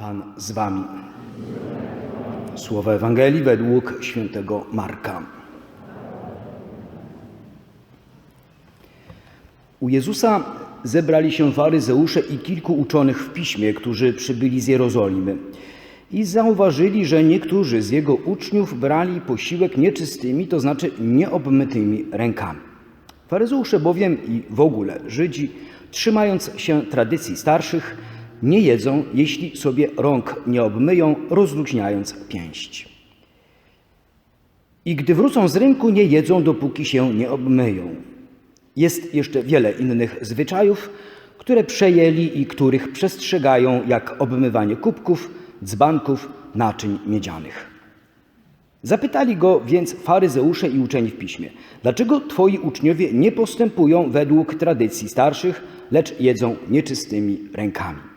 Pan z wami. Słowa Ewangelii według świętego Marka. U Jezusa zebrali się faryzeusze i kilku uczonych w piśmie, którzy przybyli z Jerozolimy. I zauważyli, że niektórzy z jego uczniów brali posiłek nieczystymi, to znaczy nieobmytymi rękami. Faryzeusze bowiem i w ogóle Żydzi, trzymając się tradycji starszych, nie jedzą, jeśli sobie rąk nie obmyją, rozluźniając pięść. I gdy wrócą z rynku, nie jedzą, dopóki się nie obmyją. Jest jeszcze wiele innych zwyczajów, które przejęli i których przestrzegają, jak obmywanie kubków, dzbanków, naczyń miedzianych. Zapytali go więc faryzeusze i uczeni w piśmie: Dlaczego twoi uczniowie nie postępują według tradycji starszych, lecz jedzą nieczystymi rękami?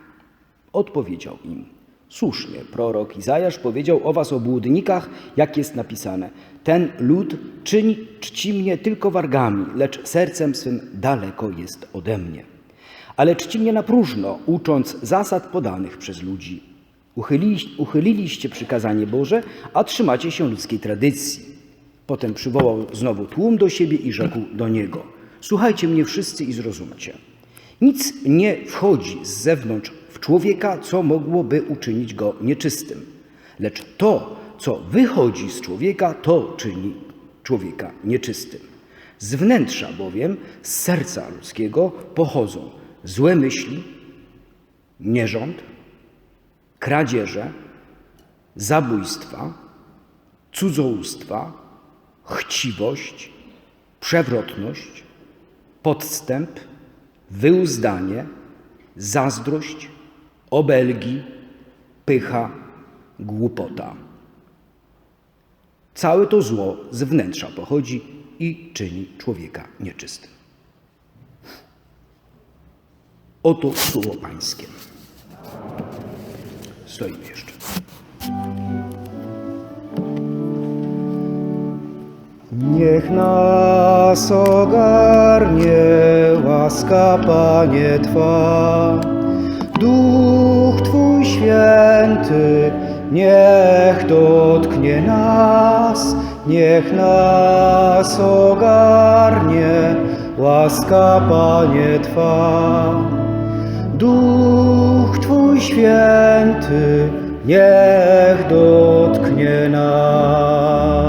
Odpowiedział im: Słusznie, prorok Izajasz powiedział o was obłudnikach, jak jest napisane: Ten lud czyni, czci mnie tylko wargami, lecz sercem swym daleko jest ode mnie. Ale czci mnie na próżno, ucząc zasad podanych przez ludzi. Uchyliliście, przykazanie Boże, a trzymacie się ludzkiej tradycji. Potem przywołał znowu tłum do siebie i rzekł do niego: Słuchajcie mnie wszyscy i zrozumcie. Nic nie wchodzi z zewnątrz człowieka, co mogłoby uczynić go nieczystym. Lecz to, co wychodzi z człowieka, to czyni człowieka nieczystym. Z wnętrza bowiem, z serca ludzkiego pochodzą złe myśli, nierząd, kradzieże, zabójstwa, cudzołóstwa, chciwość, przewrotność, podstęp, wyuzdanie, zazdrość, obelgi, pycha, głupota. Całe to zło z wnętrza pochodzi i czyni człowieka nieczystym. Oto słowo Pańskie. Stoimy jeszcze. Niech nas ogarnie łaska, Panie Twa. Duch święty, niech dotknie nas, niech nas ogarnie łaska, Panie Twa. Duch Twój święty, niech dotknie nas.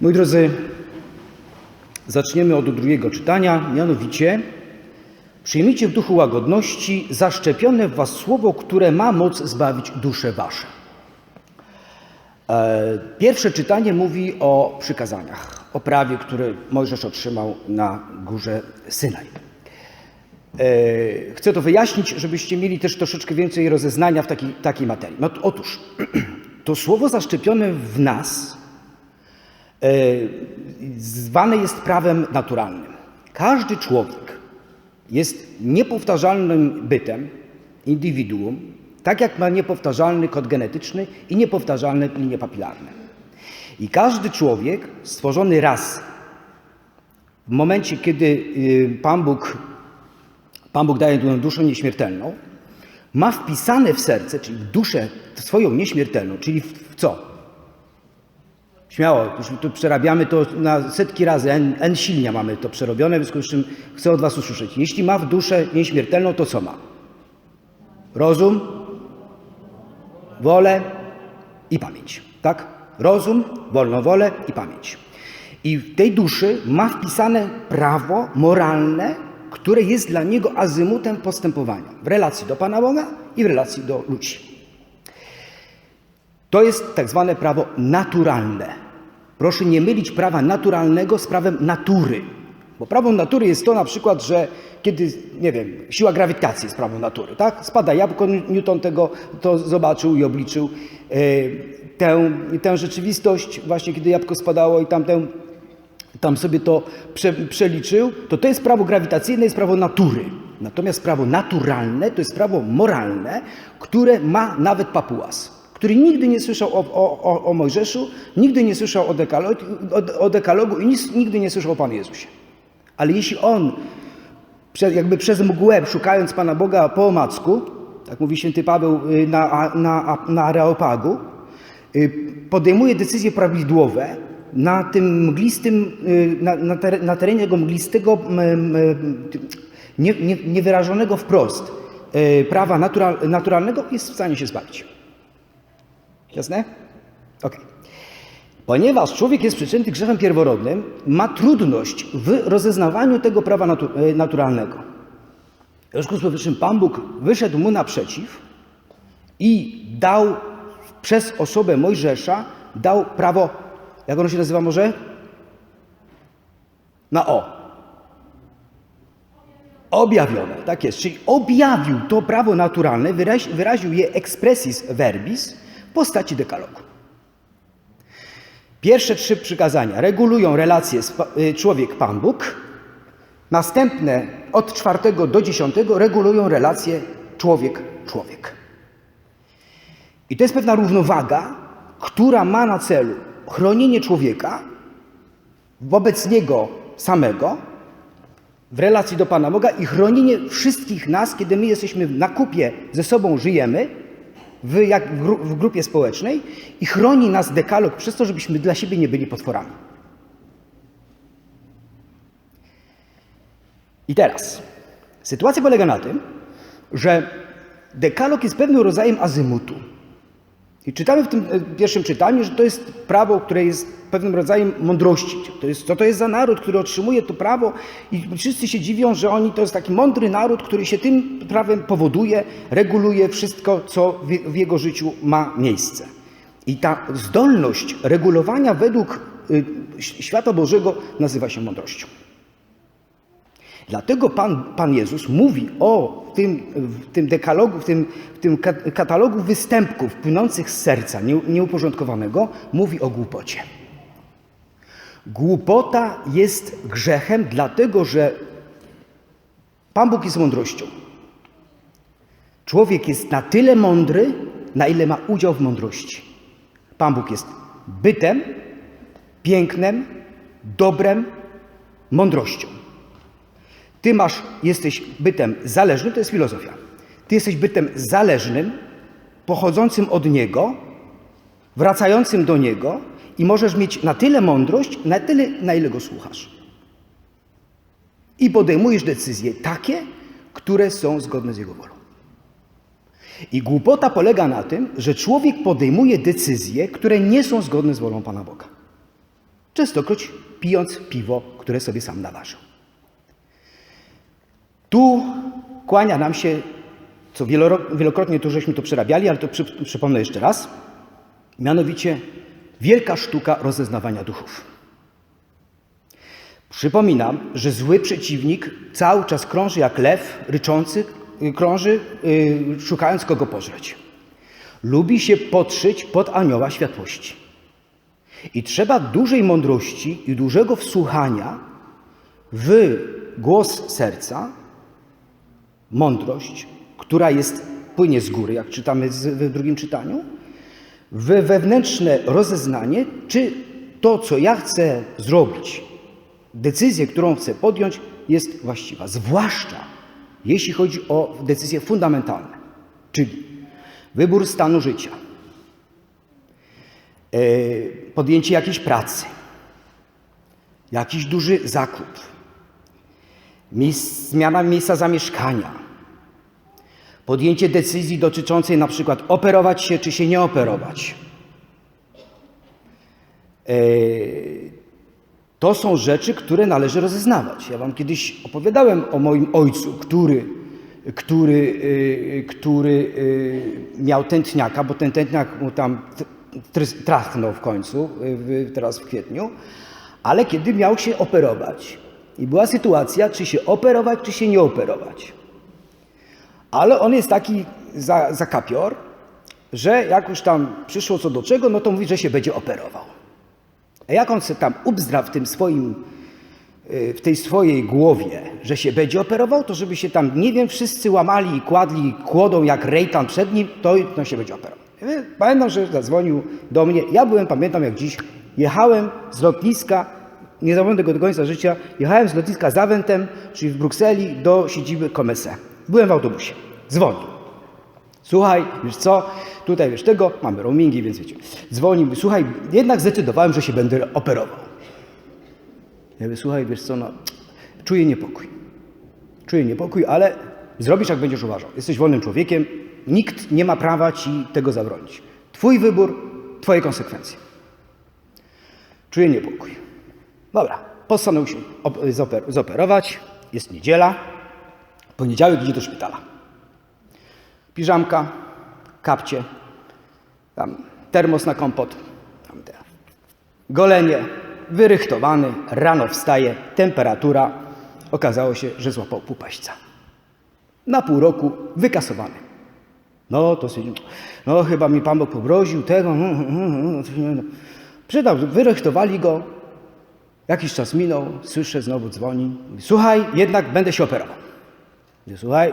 Moi drodzy, zaczniemy od drugiego czytania, mianowicie przyjmijcie w duchu łagodności zaszczepione w was słowo, które ma moc zbawić dusze wasze. E, Pierwsze czytanie mówi o przykazaniach, o prawie, które Mojżesz otrzymał na górze Synaj. E, Chcę to wyjaśnić, żebyście mieli też troszeczkę więcej rozeznania w takiej, takiej materii. No, otóż, to słowo zaszczepione w nas e, zwane jest prawem naturalnym. Każdy człowiek jest niepowtarzalnym bytem, indywiduum, tak jak ma niepowtarzalny kod genetyczny i niepowtarzalne linie papilarne. I każdy człowiek stworzony raz, w momencie kiedy y, Pan Bóg Pan Bóg daje tę duszę nieśmiertelną, ma wpisane w serce, czyli w duszę swoją nieśmiertelną, czyli w co? Śmiało, już tu przerabiamy to na setki razy, N, N silnia mamy to przerobione, w związku z czym chcę od Was usłyszeć. Jeśli ma w duszę nieśmiertelną, to co ma? Rozum, wolę i pamięć, tak? Rozum, wolną wolę i pamięć. I w tej duszy ma wpisane prawo moralne, które jest dla niego azymutem postępowania w relacji do Pana Boga i w relacji do ludzi. To jest tak zwane prawo naturalne. Proszę nie mylić prawa naturalnego z prawem natury. Bo prawo natury jest to na przykład, że kiedy, nie wiem, siła grawitacji jest prawem natury, tak? Spada jabłko, Newton tego to zobaczył i obliczył. E, Tę, tę rzeczywistość, właśnie kiedy jabłko spadało i tamtę tam sobie to prze, przeliczył, to to jest prawo grawitacyjne, jest prawo natury. Natomiast prawo naturalne to jest prawo moralne, które ma nawet papułas, który nigdy nie słyszał o, o, o, Mojżeszu, nigdy nie słyszał o dekalogu, o, o dekalogu i nic, nigdy nie słyszał o Panu Jezusie. Ale jeśli on jakby przez mgłę, szukając Pana Boga po omacku, tak mówi święty Paweł y, na, na, na Areopagu, y, podejmuje decyzje prawidłowe na tym mglistym, y, na, na, ter, na terenie tego mglistego, nie, nie, niewyrażonego wprost prawa natural, naturalnego, jest w stanie się zbawić. Jasne? Okej. Ponieważ człowiek jest przyczynny grzechem pierworodnym, ma trudność w rozeznawaniu tego prawa natu e, naturalnego. W związku z powyższym Pan Bóg wyszedł mu naprzeciw i dał przez osobę Mojżesza, dał prawo, jak ono się nazywa może? Na O. Objawione, tak jest. Czyli objawił to prawo naturalne, wyrazi, wyraził je expressis verbis postaci dekalogu. Pierwsze trzy przykazania regulują relacje y, człowiek-Pan Bóg. Następne od czwartego do dziesiątego regulują relacje człowiek-człowiek. I to jest pewna równowaga, która ma na celu chronienie człowieka wobec niego samego w relacji do Pana Boga i chronienie wszystkich nas, kiedy my jesteśmy na kupie ze sobą żyjemy, w, jak w, gru, w grupie społecznej i chroni nas dekalog przez to, żebyśmy dla siebie nie byli potworami. I teraz, sytuacja polega na tym, że dekalog jest pewnym rodzajem azymutu. I czytamy w tym e, pierwszym czytaniu, że to jest prawo, które jest pewnym rodzajem mądrości. To jest, co to jest za naród, który otrzymuje to prawo i wszyscy się dziwią, że oni to jest taki mądry naród, który się tym prawem powoduje, reguluje wszystko, co w, jego życiu ma miejsce. I ta zdolność regulowania według y, świata Bożego nazywa się mądrością. Dlatego Pan, Pan Jezus mówi o tym, w tym dekalogu, w tym, w tym katalogu występków płynących z serca nieuporządkowanego, mówi o głupocie. Głupota jest grzechem, dlatego że Pan Bóg jest mądrością. Człowiek jest na tyle mądry, na ile ma udział w mądrości. Pan Bóg jest bytem, pięknem, dobrem, mądrością. Ty masz, jesteś bytem zależnym, to jest filozofia. Ty jesteś bytem zależnym, pochodzącym od Niego, wracającym do Niego i możesz mieć na tyle mądrość, na tyle, na ile Go słuchasz. I podejmujesz decyzje takie, które są zgodne z Jego wolą. I głupota polega na tym, że człowiek podejmuje decyzje, które nie są zgodne z wolą Pana Boga. Częstokroć pijąc piwo, które sobie sam naważył. Tu kłania nam się, co wielokrotnie tu żeśmy to przerabiali, ale to przy, przypomnę jeszcze raz, mianowicie wielka sztuka rozeznawania duchów. Przypominam, że zły przeciwnik cały czas krąży jak lew ryczący, krąży yy, szukając kogo pożreć. Lubi się podszyć pod anioła światłości. I trzeba dużej mądrości i dużego wsłuchania w głos serca, mądrość, która jest, płynie z góry, jak czytamy w drugim czytaniu, w wewnętrzne rozeznanie, czy to, co ja chcę zrobić, decyzję, którą chcę podjąć, jest właściwa. Zwłaszcza jeśli chodzi o decyzje fundamentalne, czyli wybór stanu życia, e, podjęcie jakiejś pracy, jakiś duży zakup, zmiana miejsca zamieszkania, podjęcie decyzji dotyczącej na przykład operować się czy się nie operować. E, to są rzeczy, które należy rozeznawać. Ja Wam kiedyś opowiadałem o moim ojcu, który, który, e, który e, miał tętniaka, bo ten tętniak mu tam trachnął w końcu, teraz w kwietniu, ale kiedy miał się operować i była sytuacja, czy się operować, czy się nie operować. Ale on jest taki za, zakapior, że jak już tam przyszło co do czego, no to mówi, że się będzie operował. A jak on się tam ubzdra w tym swoim, y, w tej swojej głowie, że się będzie operował, to żeby się tam, nie wiem, wszyscy łamali i kładli kłodą jak rejtan przed nim, to no, się będzie operował. Pamiętam, że zadzwonił do mnie. Ja byłem, pamiętam jak dziś, jechałem z lotniska Nie tego do końca życia. Jechałem z lotniska Zaventem, czyli w Brukseli, do siedziby Comese. Byłem w autobusie. Dzwoni. Słuchaj, wiesz co, tutaj wiesz tego, mamy roamingi, więc wiecie. Dzwoni, mówi, słuchaj, jednak zdecydowałem, że się będę operował. Ja mówię, słuchaj, wiesz co, no, czuję niepokój. Czuję niepokój, ale zrobisz, jak będziesz uważał. Jesteś wolnym człowiekiem, nikt nie ma prawa ci tego zabronić. Twój wybór, twoje konsekwencje. Czuję niepokój. Dobra, postanowił się op- zoper- zoperować. Jest niedziela. Poniedziałek idzie do szpitala. Piżamka, kapcie, tam termos na kompot, tam te golenie, wyrychtowany, rano wstaje, temperatura. Okazało się, że złapał pupaśca. Na pół roku wykasowany. No to sobie, no chyba mi Pan Bóg pobroził tego, mm, mm, mm, coś nie wiem. Przydał, wyrychtowali go. Jakiś czas minął, słyszę, znowu dzwoni. Słuchaj, jednak będę się operował. Mówię, Słuchaj,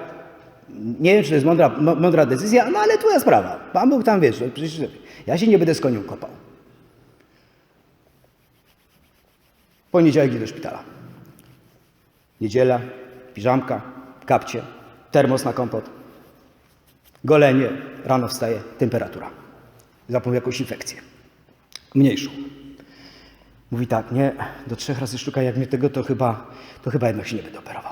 nie wiem, czy to jest mądra, mądra decyzja, no ale twoja sprawa. Pan Bóg tam wiesz, przecież ja się nie będę z konią kopał. Poniedziałek idę do szpitala. Niedziela, piżamka, kapcie, termos na kompot, golenie, rano wstaje, temperatura. Zapomniał jakąś infekcję. Mniejszą. Mówi tak, nie, do trzech razy sztuka, jak mnie tego, to chyba, to chyba jednak się nie będę operował.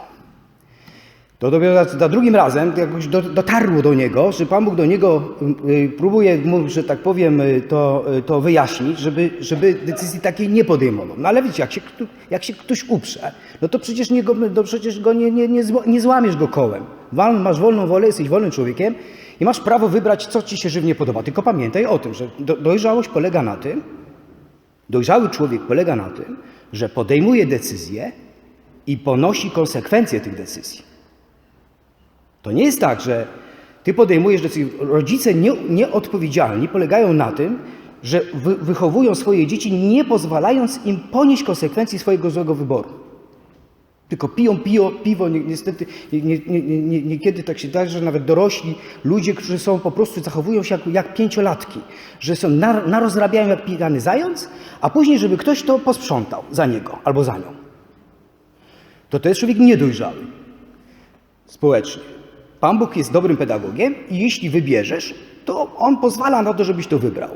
To dopiero za, za drugim razem jakoś do, dotarło do niego, że Pan Bóg do niego y, y, próbuje, że tak powiem, y, to, y, to wyjaśnić, żeby, żeby decyzji takiej nie podejmował. No ale wiecie, jak się, jak się ktoś uprze, no to przecież, nie no przecież go nie, nie, nie, nie złamiesz go kołem. Masz wolną wolę, jesteś wolnym człowiekiem i masz prawo wybrać, co ci się żywnie podoba. Tylko pamiętaj o tym, że do, dojrzałość polega na tym, Dojrzały człowiek polega na tym, że podejmuje decyzje i ponosi konsekwencje tych decyzji. To nie jest tak, że ty podejmujesz decyzję. Rodzice nie, nieodpowiedzialni polegają na tym, że wy, wychowują swoje dzieci, nie pozwalając im ponieść konsekwencji swojego złego wyboru. Tylko piją, piwo. Ni- Niestety nie- nie- nie- nie- nie- niekiedy tak się zdarza, że nawet dorośli ludzie, którzy są po prostu zachowują się jak, jak pięciolatki, że są nar, narozrabiają jak pijany zając, a później, żeby ktoś to posprzątał za niego albo za nią. To to jest człowiek niedojrzały społecznie. Pan Bóg jest dobrym pedagogiem i jeśli wybierzesz, to On pozwala na to, żebyś to wybrał.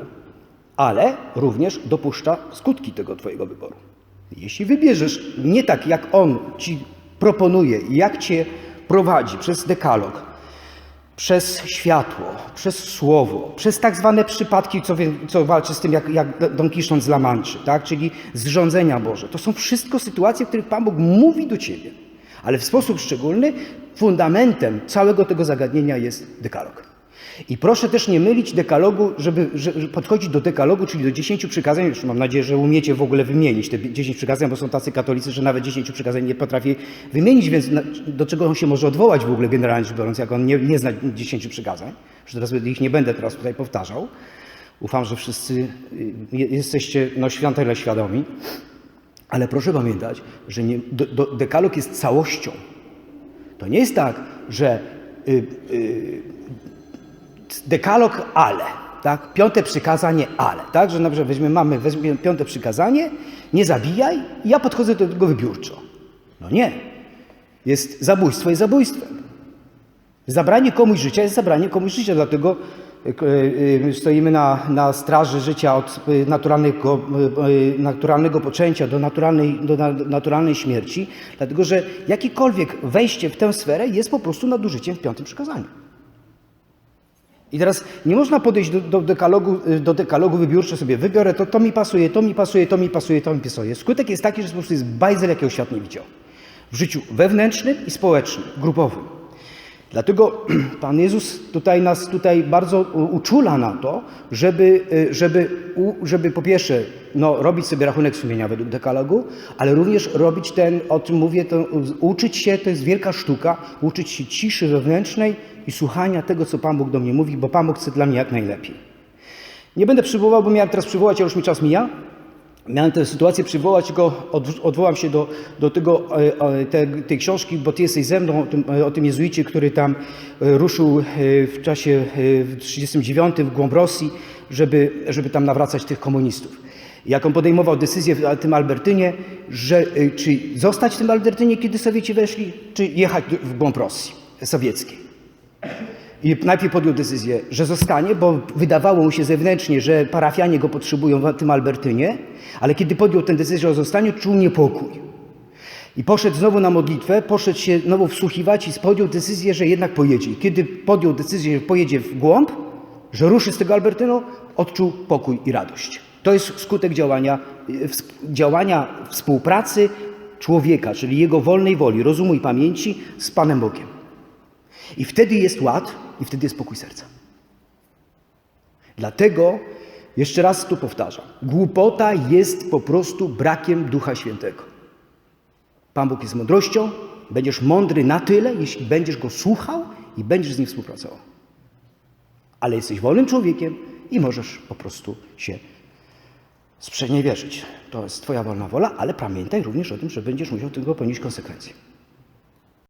Ale również dopuszcza skutki tego Twojego wyboru. Jeśli wybierzesz nie tak, jak On Ci proponuje jak Cię prowadzi przez dekalog, przez światło, przez słowo, przez tak zwane przypadki, co, wie- co walczy z tym, jak, jak Don Kiszon z Lamanczy, tak? czyli zrządzenia Boże. To są wszystko sytuacje, w których Pan Bóg mówi do Ciebie. Ale w sposób szczególny fundamentem całego tego zagadnienia jest dekalog. I proszę też nie mylić dekalogu, żeby, żeby podchodzić do dekalogu, czyli do dziesięciu przykazań. Już mam nadzieję, że umiecie w ogóle wymienić te dziesięć przykazań, bo są tacy katolicy, że nawet dziesięciu przykazań nie potrafi wymienić, więc do czego on się może odwołać w ogóle generalnie rzecz biorąc, jak on nie, nie zna dziesięciu przykazań. Że teraz ich nie będę teraz tutaj powtarzał. Ufam, że wszyscy y, je- jesteście no, świętele świadomi. Ale proszę pamiętać, że nie, do, do, dekalog jest całością. To nie jest tak, że y, y, dekalog ale, tak? Piąte przykazanie ale, tak? Że na weźmiemy, mamy piąte przykazanie, nie zabijaj i ja podchodzę do tego wybiórczo. No nie. Jest zabójstwo jest zabójstwem. Zabranie komuś życia jest zabranie komuś życia, dlatego y, y, stoimy na, na straży życia od y, naturalnego, naturalnego poczęcia do naturalnej, do na- naturalnej śmierci, dlatego że jakiekolwiek wejście w tę sferę jest po prostu nadużyciem w piątym przykazaniu. I teraz nie można podejść do, do, dekalogu, y, do dekalogu wybiórczo sobie, wybiorę to, to mi pasuje, to mi pasuje, to mi pasuje, to mi pasuje. Skutek jest taki, że po prostu jest bajzel, jakiego świat nie widział. W życiu wewnętrznym i społecznym, grupowym. Dlatego Pan Jezus tutaj nas tutaj bardzo uczula na to, żeby, y, żeby, żeby po pierwsze no, robić sobie rachunek sumienia według dekalogu, ale również robić ten, o czym mówię, to, uczyć się, to jest wielka sztuka, uczyć się ciszy wewnętrznej i słuchania tego, co Pan Bóg do mnie mówi, bo Pan Bóg chce dla mnie jak najlepiej. Nie będę przywoływał, bo miałem teraz przywołać, a już mi czas mija. Miałem tę sytuację przywołać, od, odwołam się do, do tego, e, e, te, tej książki, bo ty jesteś ze mną, o tym, e, o tym jezuicie, który tam ruszył w czasie w 1939 w głąb Rosji, żeby, żeby tam nawracać tych komunistów. Jak on podejmował decyzję w tym Albertynie, że czy zostać w tym Albertynie, kiedy Sowieci weszli, czy jechać w głąb Rosji sowieckiej. I najpierw podjął decyzję, że zostanie, bo wydawało mu się zewnętrznie, że parafianie go potrzebują w tym Albertynie, ale kiedy podjął tę decyzję o zostaniu, czuł niepokój. I poszedł znowu na modlitwę, poszedł się znowu wsłuchiwać i podjął decyzję, że jednak pojedzie. I kiedy podjął decyzję, że pojedzie w głąb, że ruszy z tego Albertynu, odczuł pokój i radość. To jest skutek działania, ws- działania współpracy człowieka, czyli jego wolnej woli, rozumu i pamięci z Panem Bogiem. I wtedy jest ład i wtedy jest pokój serca. Dlatego, jeszcze raz tu powtarzam, głupota jest po prostu brakiem Ducha Świętego. Pan Bóg jest mądrością, będziesz mądry na tyle, jeśli będziesz Go słuchał i będziesz z Nim współpracował. Ale jesteś wolnym człowiekiem i możesz po prostu się sprzeniewierzyć. To jest Twoja wolna wola, ale pamiętaj również o tym, że będziesz musiał tego ponieść konsekwencje.